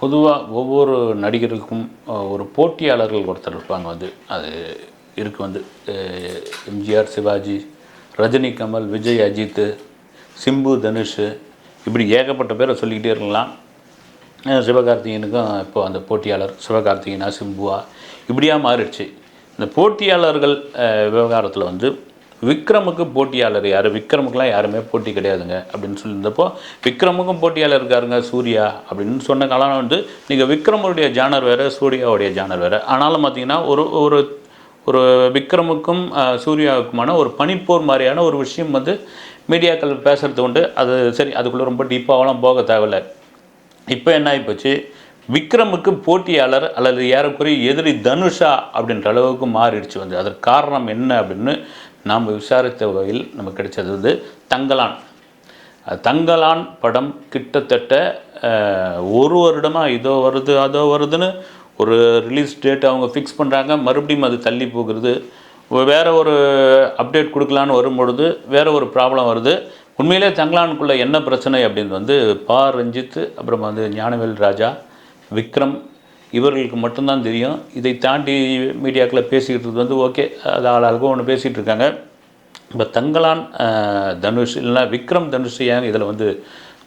பொதுவாக ஒவ்வொரு நடிகருக்கும் ஒரு போட்டியாளர்கள் ஒருத்தர் இருப்பாங்க. வந்து அது இருக்கு வந்து எம்ஜிஆர் சிவாஜி ரஜினி கமல் விஜய் அஜித் சிம்பு தனுஷ் இப்படி ஏகப்பட்ட பேரை சொல்லிக்கிட்டே இருக்கலாம். சிவகார்த்திகனுக்கும் சிவகார்த்திகேயனுக்கும் இப்போ அந்த போட்டியாளர் சிவகார்த்திகேயனா சிம்புவா இப்படியாக மாறிடுச்சு. இந்த போட்டியாளர்கள் விவகாரத்தில் வந்து விக்ரமுக்கு போட்டியாளர் யார்? விக்ரமுக்கெலாம் யாருமே போட்டி கிடையாதுங்க. அப்படின்னு சொல்லியிருந்தப்போ விக்ரமுக்கும் போட்டியாளர் இருக்காருங்க சூர்யா அப்படின்னு சொன்ன காலம் வந்து நீங்கள் விக்ரமுடைய ஜானர் வேறு சூர்யாவுடைய ஜானர் வேறு. ஆனாலும் பார்த்தீங்கன்னா ஒரு ஒரு ஒரு விக்ரமுக்கும் சூர்யாவுக்குமான ஒரு பனிப்போர் மாதிரியான ஒரு விஷயம் வந்து மீடியாக்கள் பேசுகிறது உண்டு. அது சரி அதுக்குள்ளே ரொம்ப டீப்பாகலாம் போக தேவையில்லை. இப்போ என்ன ஆகிப்போச்சு விக்ரமுக்கு போட்டியாளர் அல்லது ஏறக்குறைய எதிரி தனுஷா அப்படின்ற அளவுக்கு மாறிடுச்சு வந்து. அதற்கு காரணம் என்ன அப்படின்னு நாம் விசாரித்த வகையில் நமக்கு கிடைச்சது வந்து தங்கலான். தங்கலான் படம் கிட்டத்தட்ட ஒரு வருடமாக இதோ வருது அதோ வருதுன்னு ஒரு ரிலீஸ் டேட் அவங்க ஃபிக்ஸ் பண்ணுறாங்க மறுபடியும் அது தள்ளி போகிறது. வேறு ஒரு அப்டேட் கொடுக்கலான்னு வரும்பொழுது வேறு ஒரு ப்ராப்ளம் வருது. உண்மையிலே தங்களானுக்குள்ளே என்ன பிரச்சனை அப்படின்னு வந்து பா ரஞ்சித் அப்புறம் வந்து ஞானவேல் ராஜா விக்ரம் இவர்களுக்கு மட்டும்தான் தெரியும். இதை தாண்டி மீடியாக்களை பேசிக்கிட்டு வந்து ஓகே அது ஆளாளுக்கும் ஒன்று பேசிகிட்டு இருக்காங்க. இப்போ தங்கலான் தனுஷ் இல்லைன்னா விக்ரம் தனுஷ் ஏன் இதில் வந்து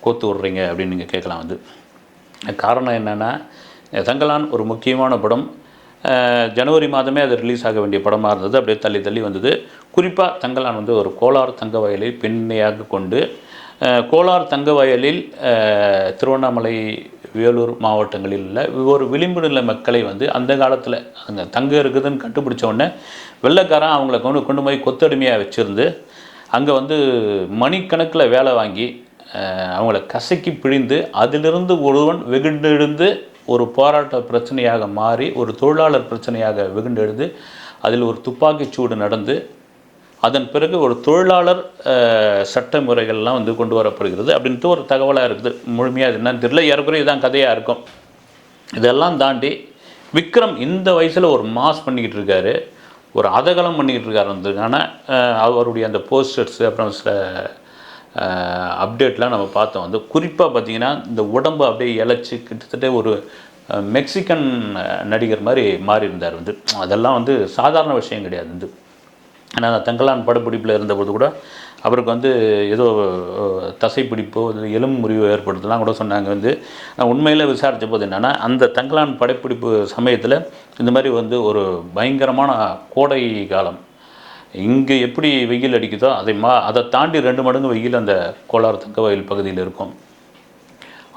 கோத்து விட்றீங்க அப்படின்னு நீங்கள் கேட்கலாம் வந்து. காரணம் என்னென்னா தங்கலான் ஒரு முக்கியமான படம். ஜனவரி மாதமே அது ரிலீஸ் ஆக வேண்டிய படமாக இருந்தது. அப்படியே தள்ளி தள்ளி வந்தது. குறிப்பாக தங்கலான் வந்து ஒரு கோலார் தங்க வயலை பின்னையாக கொண்டு கோலார் தங்க வயலில் திருவண்ணாமலை வேலூர் மாவட்டங்களில் உள்ள ஒரு விளிம்பு நில மக்களை வந்து அந்த காலத்தில் அங்கே தங்க இருக்குதுன்னு கண்டுபிடிச்ச உடனே வெள்ளைக்காரன் அவங்கள கொண்டு கொண்டு போய் கொத்தடிமையாக வச்சுருந்து அங்கே வந்து மணிக்கணக்கில் வேலை வாங்கி அவங்கள கசக்கி பிழிந்து அதிலிருந்து ஒருவன் வெகுண்டெழுந்து ஒரு போராட்ட பிரச்சனையாக மாறி ஒரு தொழிலாளர் பிரச்சனையாக வெகுண்டெழுந்து அதில் ஒரு துப்பாக்கிச்சூடு நடந்து அதன் பிறகு ஒரு தொழிலாளர் சட்ட முறைகள்லாம் வந்து கொண்டு வரப்படுகிறது. அப்படின்ட்டு ஒரு தகவலாக இருக்குது. முழுமையாக அது என்னன்னு தெரியல. ஏறக்குறைய இதுதான் கதையாக இருக்கும். இதெல்லாம் தாண்டி விக்ரம் இந்த வயசில் ஒரு மாஸ் பண்ணிக்கிட்டு இருக்காரு. ஒரு அதகலம் பண்ணிக்கிட்டு இருக்காரு. வந்ததுக்கான அவருடைய அந்த போஸ்டர்ஸ் அப்புறம் சில அப்டேட்லாம் நம்ம பார்த்தோம். வந்து குறிப்பாக பார்த்தீங்கன்னா இந்த உடம்பு அப்படியே இழைச்சி கிட்டத்தட்ட ஒரு மெக்சிகன் நடிகர் மாதிரி மாறி இருந்தார் வந்து. அதெல்லாம் வந்து சாதாரண விஷயம் கிடையாது வந்து. ஆனால் தங்கலான் படப்பிடிப்பில் இருந்தபோது கூட அவருக்கு வந்து ஏதோ தசைப்பிடிப்போ இல்லை எலும்பு முறிவோ ஏற்படுத்தலாம் கூட சொன்னாங்க. வந்து நான் உண்மையில் விசாரித்த போது என்னென்னா அந்த தங்கலான் படப்பிடிப்பு சமயத்தில் இந்த மாதிரி வந்து ஒரு பயங்கரமான கோடை காலம். இங்கே எப்படி வெயில் அடிக்குதோ அதை மா அதை தாண்டி ரெண்டு மடங்கு வெயில் அந்த கோலார் தங்க வயல் பகுதியில் இருக்கும்.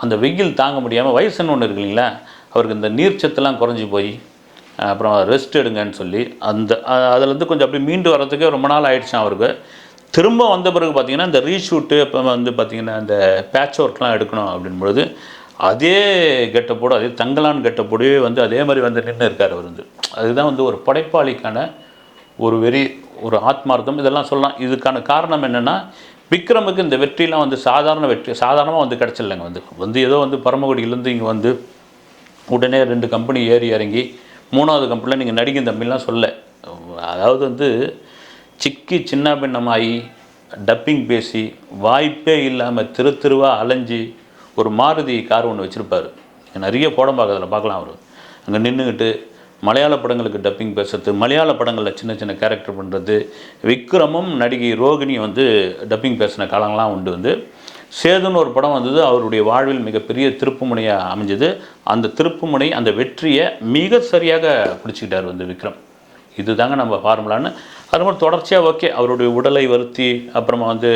அந்த வெயில் தாங்க முடியாமல் வயசுன்னு ஒன்று இருக்கு இல்லைங்களா? அவருக்கு இந்த நீர்ச்சத்தெல்லாம் குறைஞ்சி போய் அப்புறம் ரெஸ்ட் எடுங்கன்னு சொல்லி அந்த அதுலேருந்து கொஞ்சம் அப்படி மீண்டு வர்றதுக்கே ரொம்ப நாள் ஆயிடுச்சான் அவருக்கு. திரும்ப வந்த பிறகு பார்த்திங்கன்னா இந்த ரீஷூட்டு இப்போ வந்து பார்த்திங்கன்னா இந்த பேட்ச் ஒர்க்லாம் எடுக்கணும் அப்படின்பொழுது அதே கெட்டப்போடு அதே தங்கலான் கெட்டப்போடவே வந்து அதே மாதிரி வந்து நின்று இருக்கார் அவர் வந்து. அதுதான் வந்து ஒரு படைப்பாளிக்கான ஒரு வெறி ஒரு ஆத்மார்த்தம். இதெல்லாம் சொல்லலாம். இதுக்கான காரணம் என்னென்னா விக்ரமுக்கு இந்த வெற்றிலாம் வந்து சாதாரண வெற்றி சாதாரணமாக வந்து கிடச்சிடலைங்க வந்து. வந்து ஏதோ வந்து பரமக்குடியிலேருந்து இங்கே வந்து உடனே ரெண்டு கம்பெனி ஏறி இறங்கி மூணாவது கம்பெனியில் நீங்கள் நடிகை தம்பிலாம் சொல்ல. அதாவது வந்து சிக்கி சின்ன பின்னமாகி டப்பிங் பேசி வாய்ப்பே இல்லாமல் திரு திருவா அலைஞ்சி ஒரு மாருதி கார் ஒன்று வச்சுருப்பார். நிறைய கோடம்பாக்கத்தில் பார்க்கலாம் அவர். அங்கே நின்றுக்கிட்டு மலையாள படங்களுக்கு டப்பிங் பேசுறது மலையாள படங்களில் சின்ன சின்ன கேரக்டர் பண்ணுறது விக்ரமும் நடிகை ரோகிணி வந்து டப்பிங் பேசின காலங்கள்லாம் உண்டு வந்து. சேதுன்னு ஒரு படம் வந்தது அவருடைய வாழ்வில் மிகப்பெரிய திருப்புமுனையாக அமைஞ்சது. அந்த திருப்புமுனை அந்த வெற்றியை மிக சரியாக பிடிச்சிக்கிட்டார் வந்து விக்ரம். இதுதாங்க நம்ம ஃபார்முலான்னு. அது மாதிரி தொடர்ச்சியாக ஓகே. அவருடைய உடலை வருத்தி அப்புறமா வந்து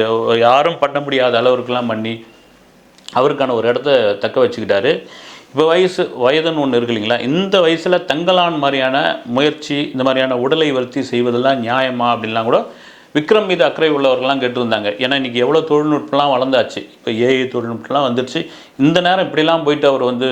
யாரும் பண்ண முடியாத அளவுக்குலாம் பண்ணி அவருக்கான ஒரு இடத்த தக்க வச்சுக்கிட்டாரு. இப்போ வயசு வயதுன்னு ஒன்று இருக்கு இல்லைங்களா? இந்த வயசில் தங்கலான் மாதிரியான முயற்சி இந்த மாதிரியான உடலை வருத்தி செய்வதெல்லாம் நியாயமா அப்படின்லாம் கூட விக்ரம் மீது அக்கறை உள்ளவர்கள்லாம் கேட்டிருந்தாங்க. ஏன்னா இன்றைக்கி எவ்வளோ தொழில்நுட்பம்லாம் வளர்ந்தாச்சு. இப்போ ஏஐ தொழில்நுட்பம்லாம் வந்துடுச்சு இந்த நேரம் இப்படிலாம் போயிட்டு அவர் வந்து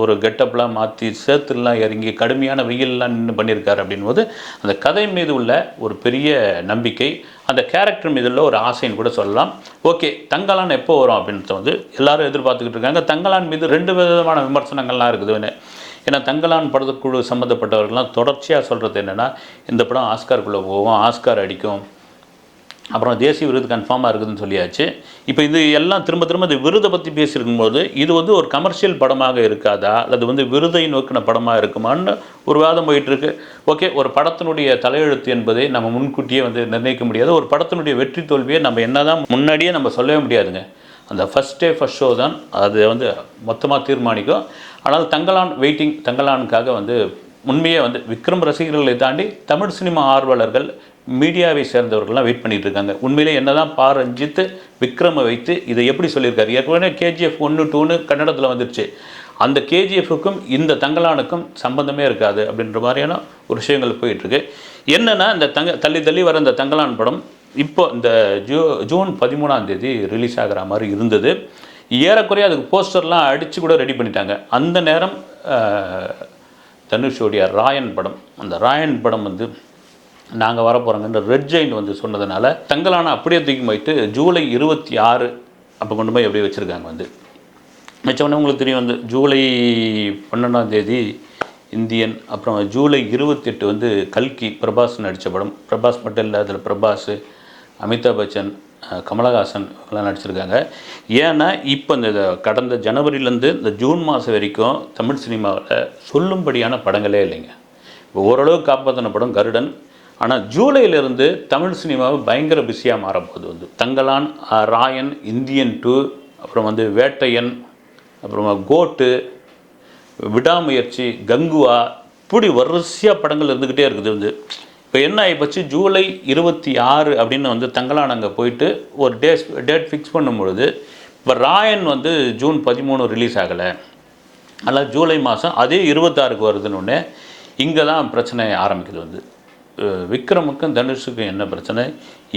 ஒரு கெட்டப்லாம் மாற்றி சேத்துலாம் இறங்கி கடுமையான வெயிலெலாம் நின்று பண்ணியிருக்காரு அப்படின்போது அந்த கதை மீது உள்ள ஒரு பெரிய நம்பிக்கை அந்த கேரக்டர் மீது உள்ள ஒரு ஆசைன்னு கூட சொல்லலாம். ஓகே தங்கலான் எப்போ வரும் அப்படின்றத வந்து எல்லாரும் எதிர்பார்த்துக்கிட்டு இருக்காங்க. தங்கலான் மீது ரெண்டு விதமான விமர்சனங்கள்லாம் இருக்குது. ஏன்னா தங்கலான் படத்துக்குழு சம்மந்தப்பட்டவர்கள்லாம் தொடர்ச்சியாக சொல்கிறது என்னென்னா இந்த படம் ஆஸ்காருக்குள்ளே போகும் ஆஸ்கார் அடிக்கும் அப்புறம் தேசிய விருது கன்ஃபார்மாக இருக்குதுன்னு சொல்லியாச்சு. இப்போ இது எல்லாம் திரும்ப திரும்ப இந்த விருதை பற்றி பேசியிருக்கும்போது இது வந்து ஒரு கமர்ஷியல் படமாக இருக்காதா? அல்லது வந்து விருதை நோக்கின படமாக இருக்குமான்னு ஒரு வாதம் போயிட்டுருக்கு. ஓகே ஒரு படத்தினுடைய தலையெழுத்து என்பதை நம்ம முன்கூட்டியே வந்து நிர்ணயிக்க முடியாது. ஒரு படத்தினுடைய வெற்றி தோல்வியை நம்ம என்னதான் முன்னாடியே நம்ம சொல்லவே முடியாதுங்க. அந்த ஃபஸ்ட் டே ஃபஸ்ட் ஷோ தான் அது வந்து மொத்தமாக தீர்மானிக்கும் ஆனால் தங்கலான் வெயிட்டிங் தங்கலானுக்காக வந்து உண்மையே வந்து விக்ரம் ரசிகர்களை தாண்டி தமிழ் சினிமா ஆர்வலர்கள் மீடியாவை சேர்ந்தவர்கள்லாம் வெயிட் பண்ணிட்டு இருக்காங்க உண்மையிலே என்னதான் பா ரஞ்சித் விக்ரமை வைத்து இதை எப்படி சொல்லியிருக்காரு? ஏற்கனவே கேஜிஎஃப் ஒன்று டூன்னு கன்னடத்தில் வந்துருச்சு. அந்த கேஜிஎஃப்க்கும் இந்த தங்கலானுக்கும் சம்பந்தமே இருக்காது அப்படின்ற மாதிரியான ஒரு விஷயங்கள் போயிட்டுருக்கு. என்னென்னா இந்த தங்க தள்ளி தள்ளி வர இந்த தங்கலான் படம் இப்போ இந்த ஜூ ஜூன் பதிமூணாம் தேதி ரிலீஸ் ஆகிற மாதிரி இருந்தது. ஏறக்குறைய அதுக்கு போஸ்டர்லாம் அடித்து கூட ரெடி பண்ணிட்டாங்க. அந்த நேரம் தனுஷோடைய ராயன் படம். அந்த ராயன் படம் வந்து நாங்கள் வரப்போகிறோங்கன்ற ரெட் ஜெயின் வந்து சொன்னதுனால தங்கலான அப்படியே தூக்கி போயிட்டு ஜூலை இருபத்தி ஆறு அப்போ கொண்டு போய் அப்படியே வச்சுருக்காங்க வந்து. மிச்சவொன்னே உங்களுக்கு தெரியும் வந்து ஜூலை பன்னெண்டாம் தேதி இந்தியன் அப்புறம் ஜூலை இருபத்தெட்டு வந்து கல்கி பிரபாஸ் நடித்த படம். பிரபாஸ் மட்டும் இல்லை அதில் பிரபாஸ் அமிதாப் பச்சன் கமலஹாசன் இவங்கெல்லாம் நடிச்சிருக்காங்க. ஏன்னா இப்போ இந்த கடந்த ஜனவரியிலேருந்து இந்த ஜூன் மாதம் வரைக்கும் தமிழ் சினிமாவில் சொல்லும்படியான படங்களே இல்லைங்க. இப்போ ஓரளவு காப்பாற்றின படம் கருடன் ஆனால் ஜூலையிலிருந்து தமிழ் சினிமாவை பயங்கர பிஸியாக மாறப்போகுது வந்து. தங்கலான் ராயன் இந்தியன் டூ அப்புறம் வந்து வேட்டையன் அப்புறமா கோட்டு விடாமுயற்சி கங்குவா இப்படி வரிசையாக படங்கள் இருந்துக்கிட்டே இருக்குது வந்து. இப்போ என்ன ஆகிப்போச்சு ஜூலை இருபத்தி ஆறு அப்படின்னு வந்து தங்கலான் அங்கே போயிட்டு ஒரு டேஸ் டேட் ஃபிக்ஸ் பண்ணும்பொழுது இப்போ ராயன் வந்து ஜூன் பதிமூணு ரிலீஸ் ஆகலை. அதனால் ஜூலை மாதம் அதே இருபத்தாறுக்கு வருதுன்னு இங்கே தான் பிரச்சனை ஆரம்பிக்குது வந்து. விக்ரமுக்கும் தனுஷுக்கும் என்ன பிரச்சனை?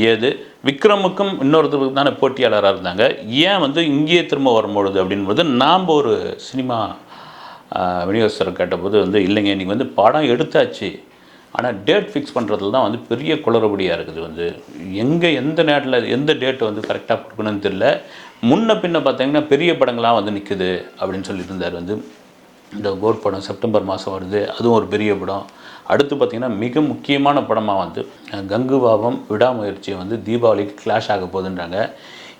ஏது? விக்ரமுக்கும் இன்னொருத்தருக்கு தானே போட்டியாளராக இருந்தாங்க. ஏன் வந்து இங்கேயே திரும்ப வரும்பொழுது அப்படின்போது நாம் ஒரு சினிமா விநியோகஸ்தர் கேட்டபோது வந்து இல்லைங்க இன்றைக்கி வந்து படம் எடுத்தாச்சு. ஆனால் டேட் ஃபிக்ஸ் பண்ணுறதுல தான் வந்து பெரிய குளறுபடியாக இருக்குது வந்து. எங்கே எந்த நேரத்தில் எந்த டேட்டை வந்து கரெக்டாக கொடுக்கணும்னு தெரியல. முன்ன பின்ன பார்த்தீங்கன்னா பெரிய படங்களாக வந்து நிற்குது அப்படின்னு சொல்லியிருந்தார் வந்து. இந்த கோட் படம் செப்டம்பர் மாதம் வருது அதுவும் ஒரு பெரிய படம். அடுத்து பார்த்திங்கன்னா மிக முக்கியமான படமாக வந்து கங்குபாவம் விடாமுயற்சி வந்து தீபாவளிக்கு கிளாஷ் ஆக போகுதுன்றாங்க.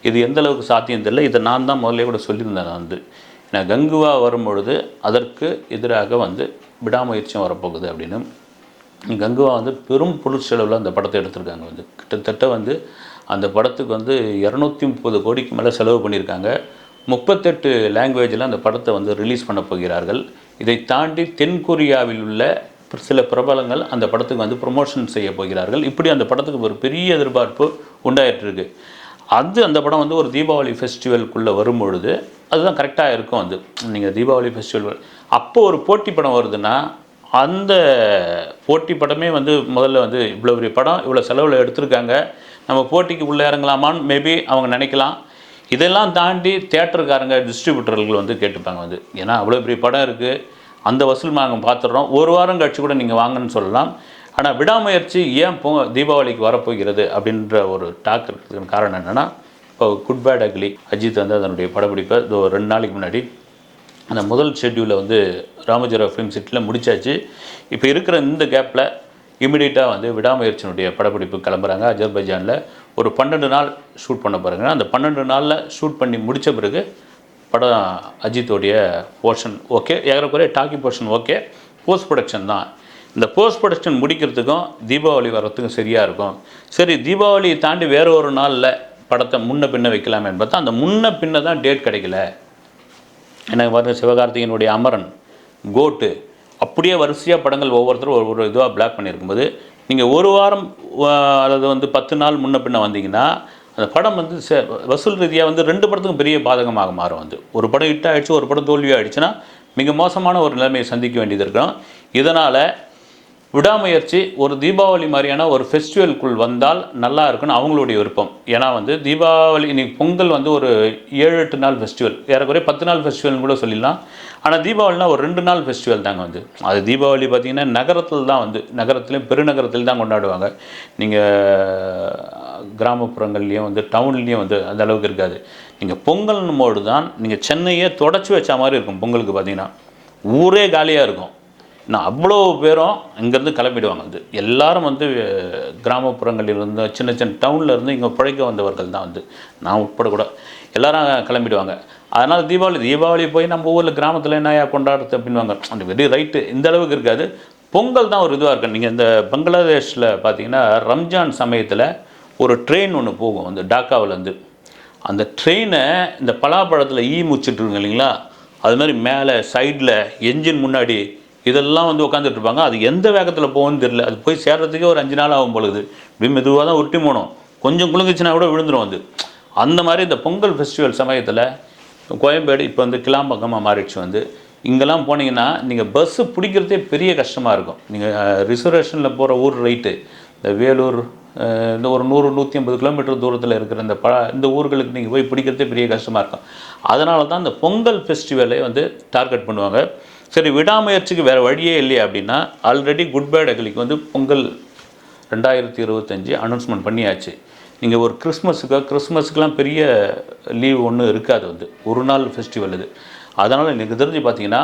இது எந்த அளவுக்கு சாத்தியம் தெரியல. இதை நான் தான் முதல்ல கூட சொல்லியிருந்தேன் நான் வந்து. ஏன்னா கங்குவா வரும்பொழுது அதற்கு எதிராக வந்து விடாமுயற்சியும் வரப்போகுது அப்படின்னு. கங்குவா வந்து பெரும் பொருட்செலவில் அந்த படத்தை எடுத்திருக்காங்க வந்து. கிட்டத்தட்ட வந்து அந்த படத்துக்கு வந்து இரநூத்தி முப்பது கோடிக்கு மேலே செலவு பண்ணியிருக்காங்க. முப்பத்தெட்டு லாங்குவேஜில் அந்த படத்தை வந்து ரிலீஸ் பண்ண போகிறார்கள். இதை தாண்டி தென்கொரியாவில் உள்ள சில பிரபலங்கள் அந்த படத்துக்கு வந்து ப்ரொமோஷன் செய்ய போகிறார்கள். இப்படி அந்த படத்துக்கு ஒரு பெரிய எதிர்பார்ப்பு உண்டாயிட்டிருக்கு. அது அந்த படம் வந்து ஒரு தீபாவளி ஃபெஸ்டிவலுக்குள்ளே வரும்பொழுது அதுதான் கரெக்டாக இருக்கும் அது. நீங்கள் தீபாவளி ஃபெஸ்டிவல் அப்போ ஒரு போட்டி படம் வருதுன்னா அந்த போட்டி படமே வந்து முதல்ல வந்து இவ்வளோ பெரிய படம் இவ்வளோ செலவில் எடுத்திருக்காங்க. நம்ம போட்டிக்கு உள்ளே இறங்கலாமான்னு மேபி அவங்க நினைக்கலாம். இதெல்லாம் தாண்டி தேட்டருக்காரங்க டிஸ்ட்ரிபியூட்டர்கள் வந்து கேட்டுப்பாங்க வந்து ஏன்னா அவ்வளோ பெரிய படம் இருக்குது அந்த வசூல் நாங்கள் பார்த்துடுறோம் ஒரு வாரம் கழிச்சு கூட நீங்கள் வாங்கன்னு சொல்லலாம். ஆனால் விடாமுயற்சி ஏன் போ தீபாவளிக்கு வரப்போகிறது? அப்படின்ற ஒரு டாக் இருக்கிறதுக்கு காரணம் என்னென்னா இப்போ குட் பேட் அக்லி அஜித் வந்து அதனுடைய படப்பிடிப்பை ஒரு ரெண்டு நாளைக்கு முன்னாடி அந்த முதல் ஷெட்யூலை வந்து ராமஜோரா ஃபிலிம் சிட்டியில் முடிச்சாச்சு. இப்போ இருக்கிற இந்த கேப்பில் இமிடியேட்டாக வந்து விடாமுயற்சியினுடைய படப்பிடிப்பு கிளம்புறாங்க. அஜர்பைஜானில் ஒரு பன்னெண்டு நாள் ஷூட் பண்ண பாருங்க அந்த பன்னெண்டு நாளில் ஷூட் பண்ணி முடித்த பிறகு படம் அஜித்தோடைய போர்ஷன் ஓகே ஏறக்குறைய talkie portion okay post production தான். இந்த போஸ்ட் ப்ரொடக்ஷன் முடிக்கிறதுக்கும் தீபாவளி வர்றதுக்கும் சரியாக இருக்கும். சரி தீபாவளியை தாண்டி வேறு ஒரு நாளில் படத்தை முன்ன பின்ன வைக்கலாமேன்னு பார்த்தா அந்த முன்ன பின்ன தான் டேட் கிடைக்கல. எனக்கு பாருங்க சிவகார்த்திகேயனுடைய அமரன் கோட்டு அப்படியே வரிசையாக படங்கள் ஒவ்வொருத்தரும் ஒவ்வொரு ஒரு இதுவாக பிளாக் பண்ணியிருக்கும்போது நீங்கள் ஒரு வாரம் அல்லது அதாவது வந்து பத்து நாள் முன்ன பின்ன வந்தீங்கன்னா அந்த படம் வந்து வசூல் ரீதியாக வந்து ரெண்டு படத்துக்கும் பெரிய பாதகமாக மாறும் வந்து ஒரு படம் ஹிட் ஆயிடுச்சு ஒரு படம் தோல்வி ஆகிடுச்சுன்னா மிக மோசமான ஒரு நிலைமையை சந்திக்க வேண்டியது இருக்கும். இதனால் விடாமுயற்சி ஒரு தீபாவளி மாதிரியான ஒரு ஃபெஸ்டிவலுக்குள் வந்தால் நல்லா இருக்குன்னு அவங்களுடைய விருப்பம். ஏன்னா வந்து தீபாவளி இன்னைக்கு பொங்கல் வந்து ஒரு ஏழு எட்டு நாள் ஃபெஸ்டிவல் ஏறக்குறைய பத்து நாள் ஃபெஸ்டிவல்னு கூட சொல்லிடலாம். ஆனால் தீபாவளினா ஒரு ரெண்டு நாள் ஃபெஸ்டிவல் தாங்க வந்து. அது தீபாவளி பார்த்திங்கன்னா நகரத்தில் தான் வந்து நகரத்துலேயும் பெருநகரத்தில் தான் கொண்டாடுவாங்க. நீங்கள் கிராமப்புறங்கள்லேயும் வந்து டவுன்லேயும் வந்து அந்த அளவுக்கு இருக்காது. நீங்கள் பொங்கல் போது தான் நீங்கள் சென்னையே தொடச்சி வச்ச மாதிரி இருக்கும் பொங்கலுக்கு பார்த்தீங்கன்னா ஊரே காலியாக இருக்கும். நான் அவ்வளோ பேரும் இங்கேருந்து கிளம்பிடுவாங்க வந்து. எல்லாரும் வந்து கிராமப்புறங்களில் இருந்து சின்ன சின்ன டவுனில் இருந்து இங்கே பிழைக்க வந்தவர்கள் தான் வந்து. நான் உட்பட கூட எல்லாரும் கிளம்பிடுவாங்க. அதனால் தீபாவளி தீபாவளி போய் நம்ம ஊரில் கிராமத்தில் என்னையா கொண்டாடுறது அப்படின்வாங்க. அந்த வெரி ரைட்டு இந்த அளவுக்கு இருக்காது. பொங்கல் தான் ஒரு இதுவாக இருக்கும். நீங்கள் இந்த பங்களாதேஷில் பார்த்தீங்கன்னா ரம்ஜான் சமயத்தில் ஒரு ட்ரெயின் ஒன்று போகும். அந்த டாக்காவிலேருந்து. அந்த ட்ரெயினை இந்த பலாப்பழத்தில் ஈ முச்சிட்ருங்க இல்லைங்களா? அது மாதிரி மேலே சைடில் என்ஜின் முன்னாடி இதெல்லாம் வந்து உட்காந்துட்டு இருப்பாங்க. அது எந்த வேகத்தில் போகும்னு தெரியல. அது போய் சேர்றதுக்கே ஒரு அஞ்சு நாள் ஆகும் பொழுது இப்படி மெதுவாக தான் உருட்டி போகணும். கொஞ்சம் குலுங்குச்சுன்னா கூட விழுந்துடும் வந்து அந்த மாதிரி இந்த பொங்கல் ஃபெஸ்டிவல் சமயத்தில் கோயம்பேடு இப்போ வந்து கிளாம்பக்கமாக மாறிடுச்சு வந்து. இங்கெல்லாம் போனீங்கன்னா நீங்கள் பஸ்ஸு பிடிக்கிறதே பெரிய கஷ்டமாக இருக்கும். நீங்கள் ரிசர்வேஷனில் போகிற ஊர் ரைட்டு இந்த வேலூர் இந்த ஒரு நூறு நூற்றி ஐம்பது கிலோமீட்டர் தூரத்தில் இருக்கிற இந்த ப இந்த ஊர்களுக்கு நீங்கள் போய் பிடிக்கிறதே பெரிய கஷ்டமாக இருக்கும். அதனால தான் இந்த பொங்கல் ஃபெஸ்டிவலை வந்து டார்கெட் பண்ணுவாங்க. சரி விடாமுயற்சிக்கு வேறு வழியே இல்லையா அப்படின்னா ஆல்ரெடி குட் பேட் அகலிக்கு வந்து பொங்கல் ரெண்டாயிரத்தி இருபத்தஞ்சி அனௌன்ஸ்மெண்ட் பண்ணியாச்சு. இங்கே ஒரு கிறிஸ்மஸுக்கு கிறிஸ்மஸுக்கெலாம் பெரிய லீவ் ஒன்றும் இருக்காது வந்து. ஒரு நாள் ஃபெஸ்டிவல் இது. அதனால் எனக்கு தெரிஞ்சு பார்த்தீங்கன்னா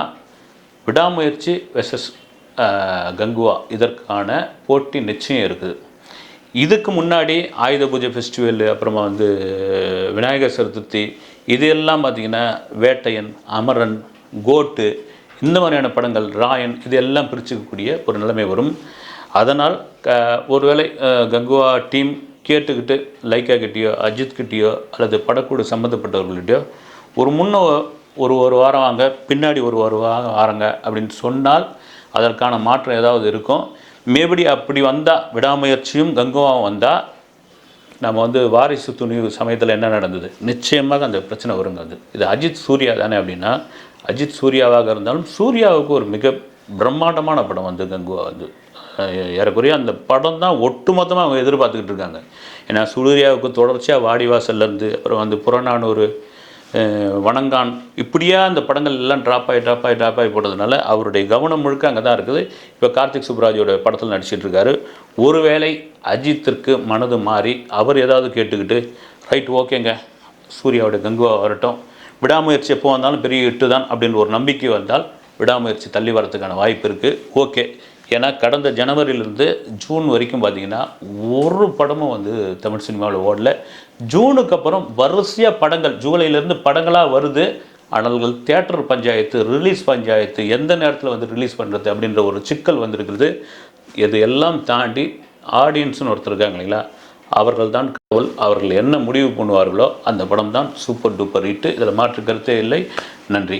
விடாமுயற்சி வெசஸ் கங்குவா. இதற்கான போட்டி நிச்சயம் இருக்குது. இதுக்கு முன்னாடி ஆயுத பூஜை ஃபெஸ்டிவல் அப்புறமா வந்து விநாயகர் சதுர்த்தி இது எல்லாம் பார்த்திங்கன்னா வேட்டையன் அமரன் கோட்டு இந்த மாதிரியான படங்கள் ராயன் இது எல்லாம் பிரிச்சுக்கக்கூடிய ஒரு நிலைமை வரும். அதனால் க ஒருவேளை கங்குவா டீம் கேட்டுக்கிட்டு லைக்கா கிட்டேயோ அஜித் கிட்டேயோ அல்லது படக்குழு சம்மந்தப்பட்டவர்கள்கிட்டயோ ஒரு முன்ன ஒரு ஒரு வாரம் வாங்க பின்னாடி ஒரு ஒரு வாரம் வாரங்க அப்படின்னு சொன்னால் அதற்கான மாற்றம் ஏதாவது இருக்கும். மேபடி அப்படி வந்தால் விடாமுயற்சியும் கங்குவாவும் வந்தால் நம்ம வந்து வாரிசு துணிவு சமயத்தில் என்ன நடந்தது? நிச்சயமாக அந்த பிரச்சனை வருங்க அது. இது அஜித் சூர்யா தானே அப்படின்னா அஜித் சூர்யாவாக இருந்தாலும் சூர்யாவுக்கு ஒரு மிக பிரம்மாண்டமான படம் வந்து கங்குவா வந்து. ஏறக்குறைய அந்த படம் தான் ஒட்டுமொத்தமாக அவங்க எதிர்பார்த்துக்கிட்டு இருக்காங்க. ஏன்னா சூர்யாவுக்கு தொடர்ச்சியாக வாடிவாசல்லேருந்து அப்புறம் வந்து புறநானூறு வணங்கான் இப்படியா அந்த படங்கள் எல்லாம் ட்ராப் ஆகி ட்ராப் ஆகி ட்ராப் ஆகி போட்டதுனால அவருடைய கவனம் முழுக்க அங்கே தான் இருக்குது. இப்போ கார்த்திக் சுப்ராஜோட படத்தில் நடிச்சிட்டு இருக்காரு. ஒருவேளை அஜித்திற்கு மனது மாறி அவர் ஏதாவது கேட்டுக்கிட்டு ரைட் ஓகேங்க. சூர்யாவோட கங்குவா வரட்டும். விடாமுயற்சி எப்போ வந்தாலும் பெரிய இட்டு தான் அப்படின்னு ஒரு நம்பிக்கை வந்தால் விடாமுயற்சி தள்ளி வரதுக்கான வாய்ப்பு இருக்குது ஓகே. ஏன்னா கடந்த ஜனவரியிலேருந்து ஜூன் வரைக்கும் பார்த்தீங்கன்னா ஒரு படமும் வந்து தமிழ் சினிமாவில் ஓடல. ஜூனுக்கு அப்புறம் வரிசையாக படங்கள் ஜூலையிலேருந்து படங்களாக வருது. ஆனால் தியேட்டர் பஞ்சாயத்து ரிலீஸ் பஞ்சாயத்து எந்த நேரத்தில் வந்து ரிலீஸ் பண்ணுறது அப்படின்ற ஒரு சிக்கல் வந்திருக்கிறது. இது எல்லாம் தாண்டி ஆடியன்ஸ்னு ஒருத்தர் இருக்காங்க இல்லைங்களா? அவர்கள் தான் கடவுள் அவர்கள் என்ன முடிவு பண்ணுவார்களோ அந்த படம் தான் சூப்பர் டூப்பர் ஹிட்டு. இதில் மாற்று கருத்தே இல்லை. நன்றி.